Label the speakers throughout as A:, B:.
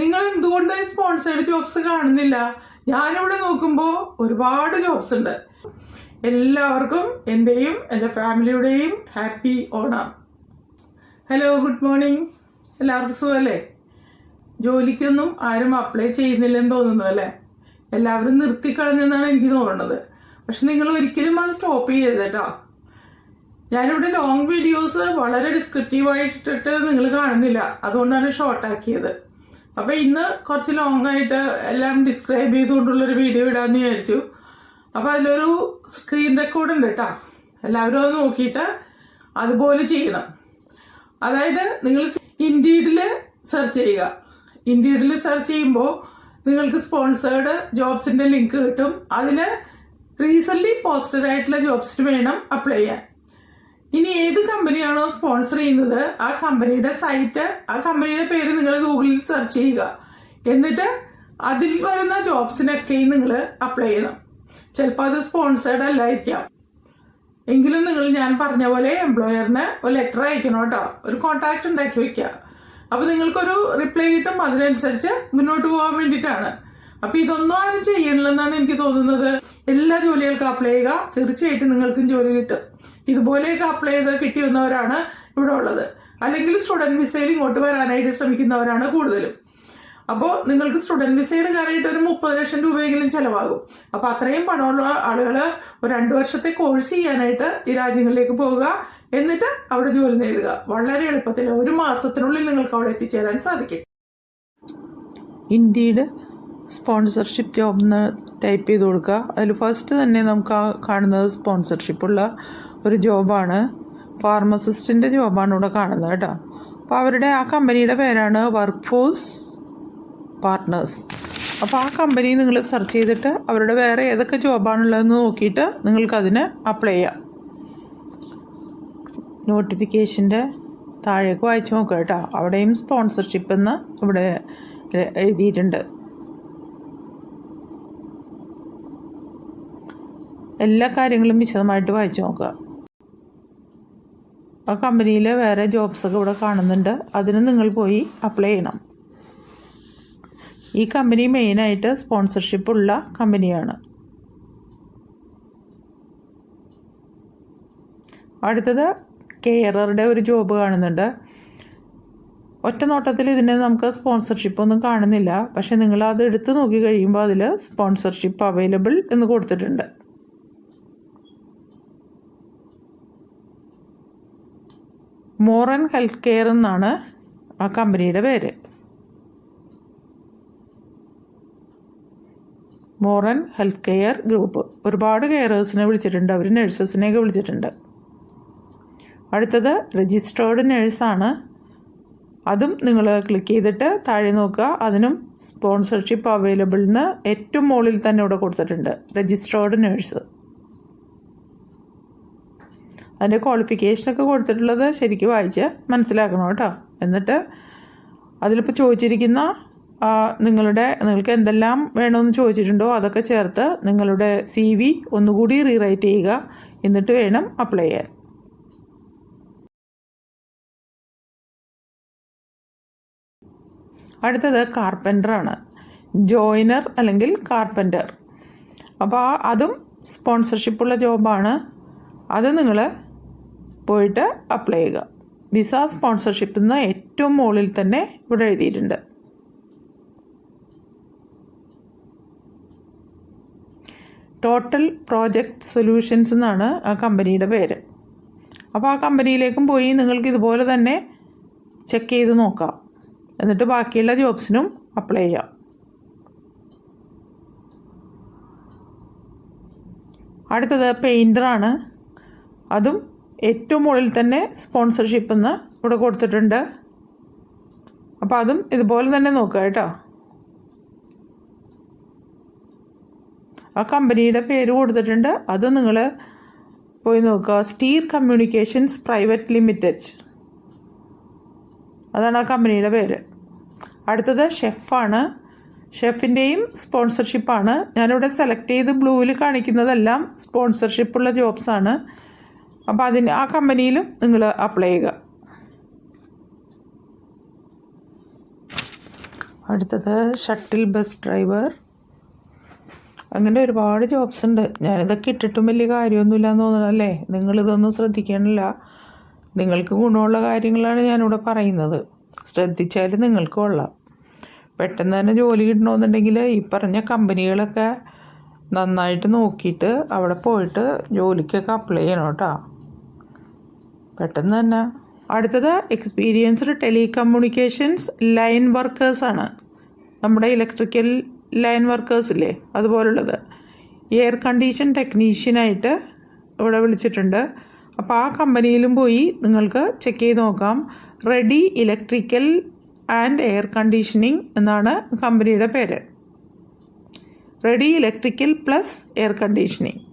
A: നിങ്ങൾ എന്തുകൊണ്ട് sponsored jobs കാണുന്നില്ല? ഞാനിവിടെ നോക്കുമ്പോൾ ഒരുപാട് ജോബ്സ് ഉണ്ട്. എല്ലാവർക്കും എന്റെയും എന്റെ ഫാമിലിയുടെയും happy Onam. Hello good morning എല്ലാവർക്കും സുഖമല്ലേ? ജോലിക്കൊന്നും ആരും അപ്ലൈ ചെയ്യുന്നില്ലെന്ന് തോന്നുന്നു അല്ലേ? എല്ലാവരും നിർത്തിക്കളഞ്ഞെന്നാണ് എനിക്ക് തോന്നുന്നത്. പക്ഷെ നിങ്ങൾ ഒരിക്കലും അത് സ്റ്റോപ്പ് ചെയ്യരുത് കേട്ടോ ഞാനിവിടെ ലോങ് വീഡിയോസ് വളരെ ഡിസ്ക്രിപ്റ്റീവായിട്ടിട്ട് നിങ്ങൾ കാണുന്നില്ല. അതുകൊണ്ടാണ് ഷോർട്ട് ആക്കിയത് അപ്പൊ ഇന്ന് കുറച്ച് ലോങ് ആയിട്ട് എല്ലാം ഡിസ്ക്രൈബ് ചെയ്തുകൊണ്ടുള്ളൊരു വീഡിയോ ഇടാന്ന് വിചാരിച്ചു. അപ്പോൾ അതിലൊരു സ്ക്രീൻ റെക്കോർഡ് ഉണ്ട് കേട്ടോ എല്ലാവരും അത് നോക്കിയിട്ട് അതുപോലെ ചെയ്യണം. അതായത് നിങ്ങൾ ഇൻഡീഡിൽ സെർച്ച് ചെയ്യുക. ഇൻഡീഡിൽ സെർച്ച് ചെയ്യുമ്പോൾ നിങ്ങൾക്ക് സ്പോൺസേർഡ് ജോബ്സിന്റെ ലിങ്ക് കിട്ടും. അതിൽ റീസെന്റ് പോസ്റ്റഡ് ആയിട്ടുള്ള ജോബ്സിന് വേണം അപ്ലൈ ചെയ്യാൻ. ഇനി ഏത് കമ്പനിയാണോ സ്പോൺസർ ചെയ്യുന്നത് ആ കമ്പനിയുടെ സൈറ്റ് ആ കമ്പനിയുടെ പേര് നിങ്ങൾ ഗൂഗിളിൽ സെർച്ച് ചെയ്യുക. എന്നിട്ട് അതിൽ വരുന്ന ജോബ്സിനൊക്കെയും നിങ്ങൾ അപ്ലൈ ചെയ്യണം. ചിലപ്പോൾ അത് സ്പോൺസേഡ് അല്ലായിരിക്കാം. എങ്കിലും നിങ്ങൾ ഞാൻ പറഞ്ഞ പോലെ എംപ്ലോയറിന് ഒരു ലെറ്റർ അയക്കണം കേട്ടോ. ഒരു കോൺടാക്ട് ഉണ്ടാക്കി വയ്ക്കുക അപ്പൊ നിങ്ങൾക്കൊരു റിപ്ലൈ കിട്ടും. അതിനനുസരിച്ച് മുന്നോട്ട് പോകാൻ വേണ്ടിയിട്ടാണ്. അപ്പൊ ഇതൊന്നും ആരും ചെയ്യണില്ലെന്നാണ് എനിക്ക് തോന്നുന്നത്. എല്ലാ ജോലികൾക്കും അപ്ലൈ ചെയ്യുക. തീർച്ചയായിട്ടും നിങ്ങൾക്കും ജോലി കിട്ടും. ഇതുപോലെയൊക്കെ അപ്ലൈ ചെയ്ത് കിട്ടി വന്നവരാണ് ഇവിടെ ഉള്ളത്. അല്ലെങ്കിൽ സ്റ്റുഡന്റ് വിസയിൽ ഇങ്ങോട്ട് വരാനായിട്ട് ശ്രമിക്കുന്നവരാണ് കൂടുതലും. അപ്പോൾ നിങ്ങൾക്ക് സ്റ്റുഡന്റ് വിസയുടെ കാര്യമായിട്ട് ഒരു മുപ്പത് ലക്ഷം രൂപയെങ്കിലും ചിലവാകും. അപ്പോൾ അത്രയും പണമുള്ള ആളുകൾ ഒരു രണ്ട് വർഷത്തെ കോഴ്സ് ചെയ്യാനായിട്ട് ഈ രാജ്യങ്ങളിലേക്ക് പോവുക. എന്നിട്ട് അവിടെ ജോലി നേടുക. വളരെ എളുപ്പത്തിൽ ഒരു മാസത്തിനുള്ളിൽ നിങ്ങൾക്ക് അവിടെ എത്തിച്ചേരാൻ സാധിക്കും. ഇന്ത്യയുടെ സ്പോൺസർഷിപ്പ് എന്ന് ടൈപ്പ് ചെയ്ത് കൊടുക്കുക. അതിൽ ഫസ്റ്റ് തന്നെ നമുക്ക് ആ കാണുന്നത് സ്പോൺസർഷിപ്പുള്ള ഒരു ജോബാണ് ഫാർമസിസ്റ്റിന്റെ ജോബാണ് ഇവിടെ കാണുന്നത് കേട്ടോ. അപ്പോൾ അവരുടെ ആ കമ്പനിയുടെ പേരാണ് വർക്ക് ഫോഴ്സ് പാർട്ട്നേഴ്സ് അപ്പോൾ ആ കമ്പനി നിങ്ങൾ സെർച്ച് ചെയ്തിട്ട് അവരുടെ വേറെ ഏതൊക്കെ ജോബാണുള്ളതെന്ന് നോക്കിയിട്ട് നിങ്ങൾക്കതിന് അപ്ലൈ ചെയ്യാം. നോട്ടിഫിക്കേഷന്റെ താഴേക്ക് വായിച്ച് നോക്കുക കേട്ടോ. അവിടെയും സ്പോൺസർഷിപ്പ് എന്ന് ഇവിടെ എഴുതിയിട്ടുണ്ട്. എല്ലാ കാര്യങ്ങളും വിശദമായിട്ട് വായിച്ചു നോക്കുക. ആ കമ്പനിയിൽ വേറെ ജോബ്സൊക്കെ ഇവിടെ കാണുന്നുണ്ട്. അതിന് നിങ്ങൾ പോയി അപ്ലൈ ചെയ്യണം. ഈ കമ്പനി മെയിനായിട്ട് സ്പോൺസർഷിപ്പ് ഉള്ള കമ്പനിയാണ്. അടുത്തത് കെയററുടെ ഒരു ജോബ് കാണുന്നുണ്ട്. ഒറ്റ നോട്ടത്തിൽ ഇതിന് നമുക്ക് സ്പോൺസർഷിപ്പ് ഒന്നും കാണുന്നില്ല. പക്ഷേ നിങ്ങൾ അത് എടുത്ത് നോക്കി കഴിയുമ്പോൾ അതിൽ സ്പോൺസർഷിപ്പ് അവൈലബിൾ എന്ന് കൊടുത്തിട്ടുണ്ട്. മോറൻ ഹെൽത്ത് കെയർ എന്നാണ് ആ കമ്പനിയുടെ പേര്. Moran health care group. ഒരുപാട് കെയറേഴ്സിനെ വിളിച്ചിട്ടുണ്ട്. അവർ നഴ്സസിനെയൊക്കെ വിളിച്ചിട്ടുണ്ട്. അടുത്തത് രജിസ്റ്റേർഡ് നഴ്സാണ്. അതും നിങ്ങൾ ക്ലിക്ക് ചെയ്തിട്ട് താഴെ നോക്കുക. അതിനും സ്പോൺസർഷിപ്പ് അവൈലബിൾ എന്ന് ഏറ്റവും മുകളിൽ തന്നെ ഇവിടെ കൊടുത്തിട്ടുണ്ട്. Registered nurse. അതിന്റെ ക്വാളിഫിക്കേഷനൊക്കെ കൊടുത്തിട്ടുള്ളത് ശരിക്കും വായിച്ച് മനസ്സിലാക്കണം കേട്ടോ. എന്നിട്ട് അതിലിപ്പോൾ ചോദിച്ചിരിക്കുന്ന നിങ്ങളുടെ നിങ്ങൾക്ക് എന്തെല്ലാം വേണമെന്ന് ചോദിച്ചിട്ടുണ്ടോ അതൊക്കെ ചേർത്ത് നിങ്ങളുടെ സി വി ഒന്നുകൂടി റീറൈറ്റ് ചെയ്യുക. എന്നിട്ട് വേണം അപ്ലൈ ചെയ്യാൻ. അടുത്തത് കാർപ്പന്ററാണ് ജോയിനർ അല്ലെങ്കിൽ കാർപ്പന്റർ അപ്പോൾ അതും സ്പോൺസർഷിപ്പുള്ള ജോബാണ് അത് നിങ്ങൾ പോയിട്ട് അപ്ലൈ ചെയ്യുക. വിസ സ്പോൺസർഷിപ്പ് നിന്ന് ഏറ്റവും മുകളിൽ തന്നെ ഇവിടെ എഴുതിയിട്ടുണ്ട്. ടോട്ടൽ പ്രോജക്റ്റ് സൊല്യൂഷൻസ് എന്നാണ് ആ കമ്പനിയുടെ പേര്. അപ്പോൾ ആ കമ്പനിയിലേക്കും പോയി നിങ്ങൾക്ക് ഇതുപോലെ തന്നെ ചെക്ക് ചെയ്ത് നോക്കാം. എന്നിട്ട് ബാക്കിയുള്ള ജോബ്സിനും അപ്ലൈ ചെയ്യാം. അടുത്തത് പെയിന്ററാണ് അതും ഏറ്റവും മുകളിൽ തന്നെ സ്പോൺസർഷിപ്പ് എന്ന് ഇവിടെ കൊടുത്തിട്ടുണ്ട്. അപ്പോൾ അതും ഇതുപോലെ തന്നെ നോക്കുക കേട്ടോ. ആ കമ്പനിയുടെ പേര് കൊടുത്തിട്ടുണ്ട്. അത് നിങ്ങൾ പോയി നോക്കുക. Steer communications private limited. അതാണ് ആ കമ്പനിയുടെ പേര്. അടുത്തത് ഷെഫാണ്. ഷെഫിന്റെയും സ്പോൺസർഷിപ്പാണ് ഞാനിവിടെ സെലക്ട് ചെയ്ത് ബ്ലൂവിൽ കാണിക്കുന്നതെല്ലാം സ്പോൺസർഷിപ്പുള്ള ജോബ്സാണ് അപ്പോൾ അതിന് ആ കമ്പനിയിലും നിങ്ങൾ അപ്ലൈ ചെയ്യുക. അടുത്തത് ഷട്ടിൽ ബസ് ഡ്രൈവർ അങ്ങനെ ഒരുപാട് ജോബ്സ് ഉണ്ട്. ഞാനിതൊക്കെ ഇട്ടിട്ടും വലിയ കാര്യമൊന്നുമില്ല എന്ന് തോന്നണല്ലേ നിങ്ങളിതൊന്നും ശ്രദ്ധിക്കണില്ല. നിങ്ങൾക്ക് ഗുണമുള്ള കാര്യങ്ങളാണ് ഞാനിവിടെ പറയുന്നത്. ശ്രദ്ധിച്ചാൽ നിങ്ങൾക്ക് കൊള്ളാം. പെട്ടെന്ന് തന്നെ ജോലി കിട്ടണമെന്നുണ്ടെങ്കിൽ ഈ പറഞ്ഞ കമ്പനികളൊക്കെ നന്നായിട്ട് നോക്കിയിട്ട് അവിടെ പോയിട്ട് ജോലിക്കൊക്കെ അപ്ലൈ ചെയ്യണം കേട്ടോ. പെട്ടെന്ന് തന്നെ. അടുത്തത് എക്സ്പീരിയൻസ്ഡ് ടെലികമ്മ്യൂണിക്കേഷൻസ് ലൈൻ വർക്കേഴ്സാണ് നമ്മുടെ ഇലക്ട്രിക്കൽ ലൈൻ വർക്കേഴ്സ് ഇല്ലേ? അതുപോലുള്ളത്. എയർ കണ്ടീഷൻ ടെക്നീഷ്യനായിട്ട് ഇവിടെ വിളിച്ചിട്ടുണ്ട്. അപ്പോൾ ആ കമ്പനിയിലും പോയി നിങ്ങൾക്ക് ചെക്ക് ചെയ്ത് നോക്കാം. Ready electrical and air conditioning എന്നാണ് കമ്പനിയുടെ പേര്. Ready electrical plus air conditioning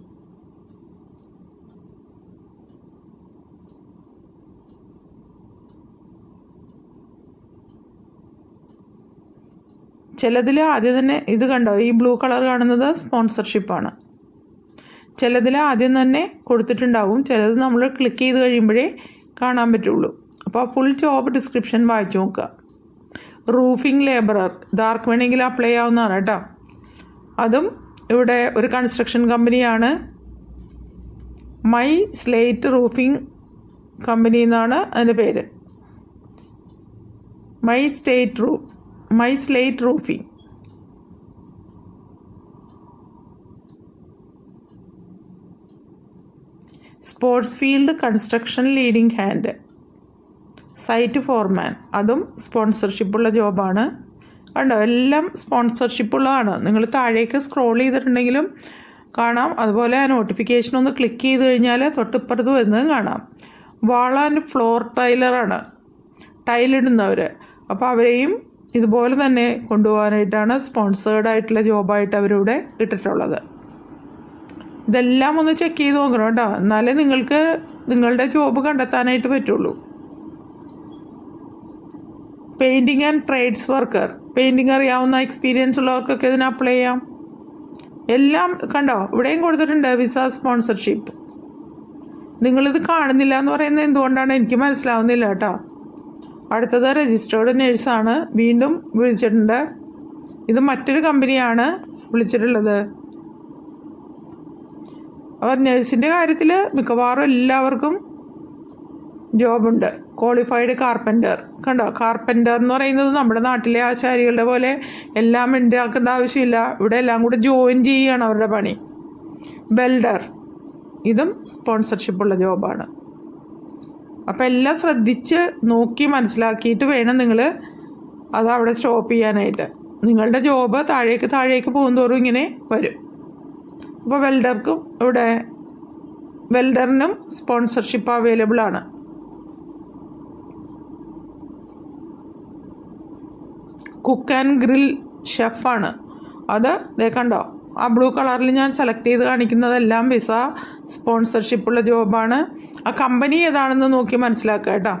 A: ചിലതിൽ ആദ്യം തന്നെ ഇത് കണ്ടോ? ഈ ബ്ലൂ കളർ കാണുന്നത് സ്പോൺസർഷിപ്പാണ് ചിലതിൽ ആദ്യം തന്നെ കൊടുത്തിട്ടുണ്ടാവും. ചിലത് നമ്മൾ ക്ലിക്ക് ചെയ്ത് കഴിയുമ്പോഴേ കാണാൻ പറ്റുള്ളൂ. അപ്പോൾ ഫുൾ ജോബ് ഡിസ്ക്രിപ്ഷൻ വായിച്ചു നോക്കുക. റൂഫിംഗ് ലേബറർ ഇതാർക്ക് വേണമെങ്കിലും അപ്ലൈ ആവുന്നതാണ് കേട്ടോ. അതും ഇവിടെ ഒരു കൺസ്ട്രക്ഷൻ കമ്പനിയാണ് മൈ സ്ലേറ്റ് റൂഫിംഗ് കമ്പനി എന്നാണ് അതിന്റെ പേര്. My state room my slate roofing sports field construction leading hand. Site foreman അതും സ്പോൺസർഷിപ്പുള്ള ജോബാണ്. കണ്ടോ എല്ലാം സ്പോൺസർഷിപ്പുള്ളതാണ്. നിങ്ങൾ താഴേക്ക് സ്ക്രോൾ ചെയ്തിട്ടുണ്ടെങ്കിലും കാണാം. അതുപോലെ ആ നോട്ടിഫിക്കേഷൻ ഒന്ന് ക്ലിക്ക് ചെയ്ത് കഴിഞ്ഞാൽ തൊട്ടിപ്പുറത്ത് വരുന്നതും കാണാം. വാൾ ആൻഡ് ഫ്ലോർ ടൈലറാണ്. ടൈലിടുന്നവർ അപ്പോൾ അവരെയും ഇതുപോലെ തന്നെ കൊണ്ടുപോകാനായിട്ടാണ് സ്പോൺസേർഡ് ആയിട്ടുള്ള ജോബായിട്ട് അവരിവിടെ ഇട്ടിട്ടുള്ളത്. ഇതെല്ലാം ഒന്ന് ചെക്ക് ചെയ്ത് നോക്കണം കേട്ടോ. എന്നാലേ നിങ്ങൾക്ക് നിങ്ങളുടെ ജോബ് കണ്ടെത്താനായിട്ട് പറ്റുള്ളൂ. Painting and trades worker painting അറിയാവുന്ന എക്സ്പീരിയൻസ് ഉള്ളവർക്കൊക്കെ ഇതിന് അപ്ലൈ ചെയ്യാം. എല്ലാം കണ്ടോ? ഇവിടെയും കൊടുത്തിട്ടുണ്ട് വിസ സ്പോൺസർഷിപ്പ് നിങ്ങളിത് കാണുന്നില്ല എന്ന് പറയുന്നത് എന്തുകൊണ്ടാണ് എനിക്ക് മനസ്സിലാവുന്നില്ല കേട്ടോ. അടുത്തത് രജിസ്റ്റേർഡ് നേഴ്സാണ് വീണ്ടും വിളിച്ചിട്ടുണ്ട്. ഇത് മറ്റൊരു കമ്പനിയാണ് വിളിച്ചിട്ടുള്ളത്. അവർ നേഴ്സിന്റെ കാര്യത്തിൽ മിക്കവാറും എല്ലാവർക്കും ജോബുണ്ട് ക്വാളിഫൈഡ് കാർപ്പന്റർ കണ്ടോ? കാർപ്പന്റർ എന്ന് പറയുന്നത് നമ്മുടെ നാട്ടിലെ ആശാരികളുടെ പോലെ എല്ലാം ഉണ്ടാക്കേണ്ട ആവശ്യമില്ല. ഇവിടെ എല്ലാം കൂടെ ജോയിൻ ചെയ്യുകയാണ് അവരുടെ പണി. വെൽഡർ ഇതും സ്പോൺസർഷിപ്പുള്ള ജോബാണ് അപ്പോൾ എല്ലാം ശ്രദ്ധിച്ച് നോക്കി മനസ്സിലാക്കിയിട്ട് വേണം നിങ്ങൾ അത് അവിടെ സ്റ്റോപ്പ് ചെയ്യാനായിട്ട്. നിങ്ങളുടെ ജോബ് താഴേക്ക് താഴേക്ക് പോകുന്തോറും ഇങ്ങനെ വരും. അപ്പോൾ വെൽഡർക്കും ഇവിടെ വെൽഡറിനും സ്പോൺസർഷിപ്പ് അവൈലബിൾ ആണ്. കുക്ക് ആൻഡ് ഗ്രിൽ ഷെഫാണ് അത് ദേ കണ്ടോ? ആ ബ്ലൂ കളറിൽ ഞാൻ സെലക്ട് ചെയ്ത് കാണിക്കുന്നതെല്ലാം വിസ സ്പോൺസർഷിപ്പുള്ള ജോബാണ്. ആ കമ്പനി ഏതാണെന്ന് നോക്കി മനസ്സിലാക്കുക കേട്ടോ.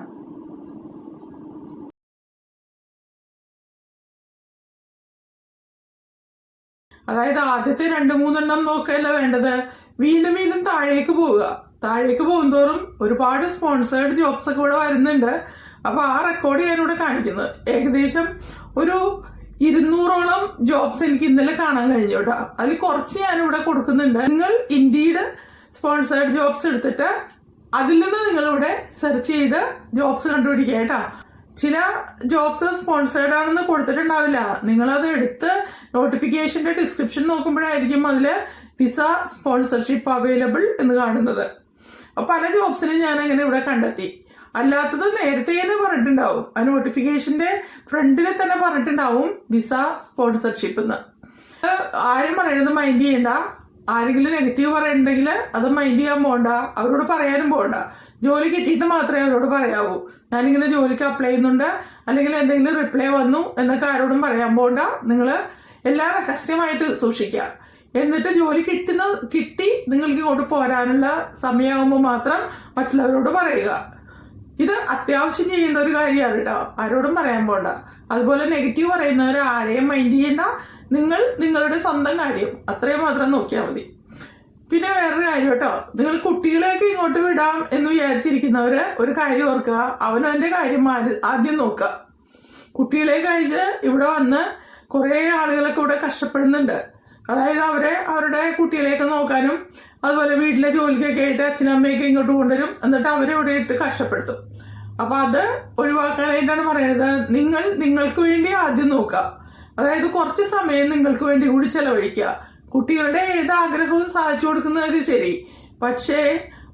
A: അതായത് ആദ്യത്തെ രണ്ട് മൂന്നെണ്ണം നോക്കുകയല്ല വേണ്ടത്. വീണ്ടും വീണ്ടും താഴേക്ക് പോവുക. താഴേക്ക് പോകുന്തോറും ഒരുപാട് സ്പോൺസേർഡ് ജോബ്സ് ഒക്കെ ഇവിടെ വരുന്നുണ്ട്. അപ്പോൾ ആ റെക്കോർഡ് ഞാനിവിടെ കാണിക്കുന്നത് ഏകദേശം ഒരു ഇരുന്നൂറോളം ജോബ്സ് എനിക്ക് ഇന്നലെ കാണാൻ കഴിഞ്ഞു കേട്ടോ. അതിൽ കുറച്ച് ഇവിടെ കൊടുക്കുന്നുണ്ട്. നിങ്ങൾ ഇൻഡീഡ് സ്പോൺസേഡ് ജോബ്സ് എടുത്തിട്ട് അതിൽ നിന്ന് നിങ്ങളിവിടെ സെർച്ച് ചെയ്ത് ജോബ്സ് കണ്ടുപിടിക്കുക കേട്ടോ. ചില ജോബ്സ് സ്പോൺസേഡ് ആണെന്ന് കൊടുത്തിട്ടുണ്ടാവില്ല. നിങ്ങളത് എടുത്ത് നോട്ടിഫിക്കേഷന്റെ ഡിസ്ക്രിപ്ഷൻ നോക്കുമ്പോഴായിരിക്കും അതിൽ വിസ സ്പോൺസർഷിപ്പ് അവൈലബിൾ എന്ന് കാണുന്നത്. അപ്പോൾ പല ജോബ്സിനും ഞാൻ അങ്ങനെ ഇവിടെ കണ്ടെത്തി. അല്ലാത്തത് നേരത്തെ തന്നെ പറഞ്ഞിട്ടുണ്ടാവും. ആ നോട്ടിഫിക്കേഷന്റെ ഫ്രണ്ടിൽ തന്നെ പറഞ്ഞിട്ടുണ്ടാവും വിസ സ്പോൺസർഷിപ്പ് എന്ന്. ആരും പറയുന്നത് മൈൻഡ് ചെയ്യണ്ട. ആരെങ്കിലും നെഗറ്റീവ് പറയുന്നുണ്ടെങ്കിൽ അത് മൈൻഡ് ചെയ്യാൻ പോകണ്ട അവരോട് പറയാനും പോകണ്ട ജോലി കിട്ടിയിട്ട് മാത്രമേ അവരോട് പറയാവൂ. ഞാനിങ്ങനെ ജോലിക്ക് അപ്ലൈ ചെയ്യുന്നുണ്ട്. അല്ലെങ്കിൽ എന്തെങ്കിലും റിപ്ലൈ വന്നു എന്നൊക്കെ ആരോടും പറയാൻ പോകണ്ട നിങ്ങൾ എല്ലാം രഹസ്യമായിട്ട് സൂക്ഷിക്കുക. എന്നിട്ട് ജോലി കിട്ടുന്ന കിട്ടി നിങ്ങൾക്ക് ഇങ്ങോട്ട് പോരാനുള്ള സമയമാകുമ്പോൾ മാത്രം മറ്റുള്ളവരോട് പറയുക. ഇത് അത്യാവശ്യം ചെയ്യേണ്ട ഒരു കാര്യമാണ് കേട്ടോ. ആരോടും പറയാൻ പോണ്ട. അതുപോലെ നെഗറ്റീവ് പറയുന്നവർ ആരെയും മൈൻഡ് ചെയ്യേണ്ട. നിങ്ങൾ നിങ്ങളുടെ സ്വന്തം കാര്യം അത്രയും മാത്രം നോക്കിയാൽ മതി. പിന്നെ വേറൊരു കാര്യം കേട്ടോ. നിങ്ങൾ കുട്ടികളെയൊക്കെ ഇങ്ങോട്ട് വിടാം എന്ന് വിചാരിച്ചിരിക്കുന്നവര് ഒരു കാര്യം ഓർക്കുക. അവനവന്റെ കാര്യം ആദ്യം നോക്കുക. കുട്ടികളെ അയച്ച് ഇവിടെ വന്ന് കുറേ ആളുകളൊക്കെ ഇവിടെ കഷ്ടപ്പെടുന്നുണ്ട്. അതായത് അവരെ അവരുടെ കുട്ടികളെയൊക്കെ നോക്കാനും അതുപോലെ വീട്ടിലെ ജോലിക്കൊക്കെ ആയിട്ട് അച്ഛനും അമ്മയൊക്കെ ഇങ്ങോട്ട് കൊണ്ടുവരും. എന്നിട്ട് അവരെ ഇവിടെ ഇട്ട് കഷ്ടപ്പെടുത്തും. അപ്പൊ അത് ഒഴിവാക്കാനായിട്ടാണ് പറയുന്നത്. നിങ്ങൾ നിങ്ങൾക്ക് വേണ്ടി ആദ്യം നോക്കുക. അതായത് കുറച്ച് സമയം നിങ്ങൾക്ക് വേണ്ടി കൂടി ചെലവഴിക്കുക. കുട്ടികളുടെ ഏത് ആഗ്രഹവും സാധിച്ചു കൊടുക്കുന്നതൊക്കെ ശരി. പക്ഷേ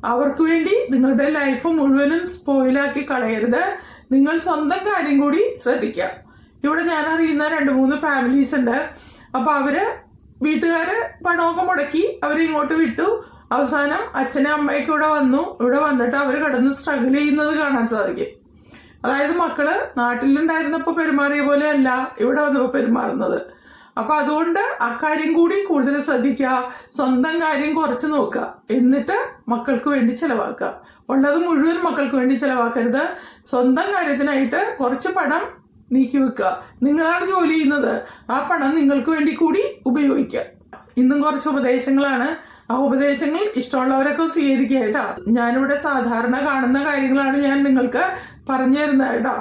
A: അവർക്ക് വേണ്ടി നിങ്ങളുടെ ലൈഫ് മുഴുവനും സ്പോയിലാക്കി കളയരുത്. നിങ്ങൾ സ്വന്തം കാര്യം കൂടി ശ്രദ്ധിക്കുക. ഇവിടെ ഞാൻ അറിയുന്ന രണ്ട് മൂന്ന് ഫാമിലീസ് ഉണ്ട്. അപ്പോൾ അവർ വീട്ടുകാര് പണമൊക്കെ മുടക്കി അവരെ ഇങ്ങോട്ട് വിട്ടു. അവസാനം അച്ഛനും അമ്മയൊക്കെ ഇവിടെ വന്നു. ഇവിടെ വന്നിട്ട് അവർ കിടന്ന് സ്ട്രഗിൾ ചെയ്യുന്നത് കാണാൻ സാധിക്കും. അതായത് മക്കൾ നാട്ടിലുണ്ടായിരുന്നപ്പോ പെരുമാറിയ പോലെ അല്ല ഇവിടെ വന്നപ്പോ പെരുമാറുന്നത്. അപ്പൊ അതുകൊണ്ട് അക്കാര്യം കൂടി കൂടുതൽ ശ്രദ്ധിക്കുക. സ്വന്തം കാര്യം കുറച്ച് നോക്കുക. എന്നിട്ട് മക്കൾക്ക് വേണ്ടി ചെലവാക്കുക. ഉള്ളത് മുഴുവൻ മക്കൾക്ക് വേണ്ടി ചെലവാക്കരുത്. സ്വന്തം കാര്യത്തിനായിട്ട് കുറച്ച് പണം നീക്കി വെക്കുക. നിങ്ങളാണ് ജോലി ചെയ്യുന്നത്. ആ പണം നിങ്ങൾക്ക് വേണ്ടി കൂടി ഉപയോഗിക്കുക. ഇന്നും കുറച്ച് ഉപദേശങ്ങളാണ്. ആ ഉപദേശങ്ങൾ ഇഷ്ടമുള്ളവരൊക്കെ സ്വീകരിക്കുക കേട്ടോ. ഞാനിവിടെ സാധാരണ കാണുന്ന കാര്യങ്ങളാണ് ഞാൻ നിങ്ങൾക്ക് പറഞ്ഞു തരുന്നത് കേട്ടോ.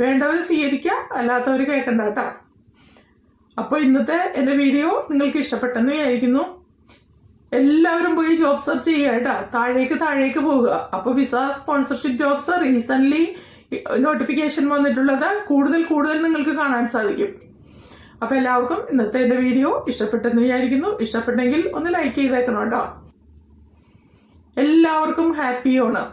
A: വേണ്ടവർ സ്വീകരിക്കുക അല്ലാത്തവർ കേൾക്കണ്ട കേട്ടോ. അപ്പോൾ ഇന്നത്തെ എന്റെ വീഡിയോ നിങ്ങൾക്ക് ഇഷ്ടപ്പെട്ടെന്ന് വിചാരിക്കുന്നു. എല്ലാവരും പോയി ജോബ് സെർച്ച് ചെയ്യുക കേട്ടോ. താഴേക്ക് താഴേക്ക് പോവുക. അപ്പോൾ visa sponsorship jobs recently notification വന്നിട്ടുള്ളത് കൂടുതൽ കൂടുതൽ നിങ്ങൾക്ക് കാണാൻ സാധിക്കും. അപ്പോൾ എല്ലാവർക്കും ഇന്നത്തെ എന്റെ വീഡിയോ ഇഷ്ടപ്പെട്ടെന്ന് വിചാരിക്കുന്നു. ഇഷ്ടപ്പെട്ടെങ്കിൽ ഒന്ന് ലൈക്ക് ചെയ്തേക്കണം കേട്ടോ എല്ലാവർക്കും ഹാപ്പി ഓണം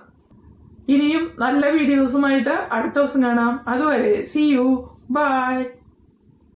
A: ഇനിയും നല്ല വീഡിയോസുമായിട്ട് അടുത്ത ദിവസം കാണാം. അതുവരെ സി യു ബൈ